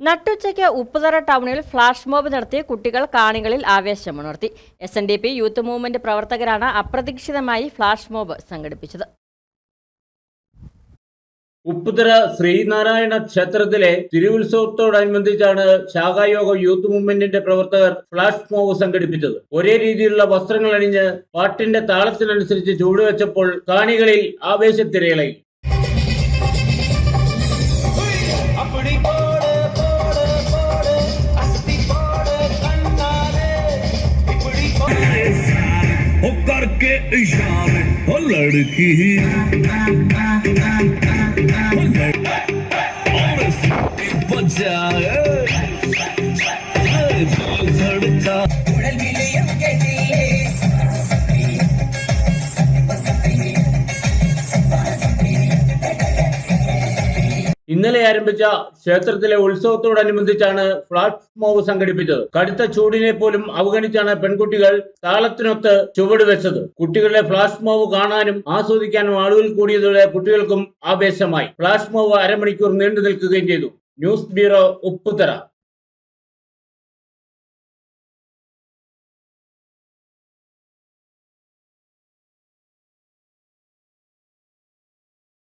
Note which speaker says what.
Speaker 1: നട്ടുച്ചയ്ക്ക് ഉപ്പുതറ ടൗണിൽ flash mob നടത്തി കുട്ടികൾ കാണികളിൽ ആവേശമുണർത്തി S N D P youth movement പ്രവർത്തകരാണ് അപ്രതീക്ഷിതമായി ഫ്ലാഷ് മോബ് സംഘടിപ്പിച്ചത്.
Speaker 2: ഉപ്പുതറ ശ്രീനാരായണ ക്ഷേത്രത്തിലെ തിരുവുത്സവത്തോടനുബന്ധിച്ചാണ് ശാഖായോഗ യൂത്ത് മൂവ്മെന്റിന്റെ പ്രവർത്തകർ ഫ്ലാഷ് മോബ് സംഘടിപ്പിച്ചത്. ഒരേ രീതിയിലുള്ള വസ്ത്രങ്ങൾ അണിഞ്ഞ് പാട്ടിന്റെ താളത്തിനനുസരിച്ച് ചൂടുവെച്ചപ്പോൾ കാണികളിൽ ആവേശത്തിരയിളയി
Speaker 3: के इशारे हो लड़की। ही बजाए
Speaker 2: ഇന്നലെ ആരംഭിച്ച ക്ഷേത്രത്തിലെ ഉത്സവത്തോടനുബന്ധിച്ചാണ് ഫ്ലാഷ് മോവ് സംഘടിപ്പിച്ചത്. കടുത്ത ചൂടിനെ പോലും അവഗണിച്ചാണ് പെൺകുട്ടികൾ താളത്തിനൊത്ത് ചുവട് വെച്ചത്. കുട്ടികളുടെ ഫ്ലാഷ് മോവ് കാണാനും ആസ്വദിക്കാനും ആളുകൾ കൂടിയതോടെ കുട്ടികൾക്കും ആവേശമായി. ഫ്ലാഷ് മോവ് അരമണിക്കൂർ നീണ്ടു നിൽക്കുകയും ചെയ്തു. News bureau Upputhara.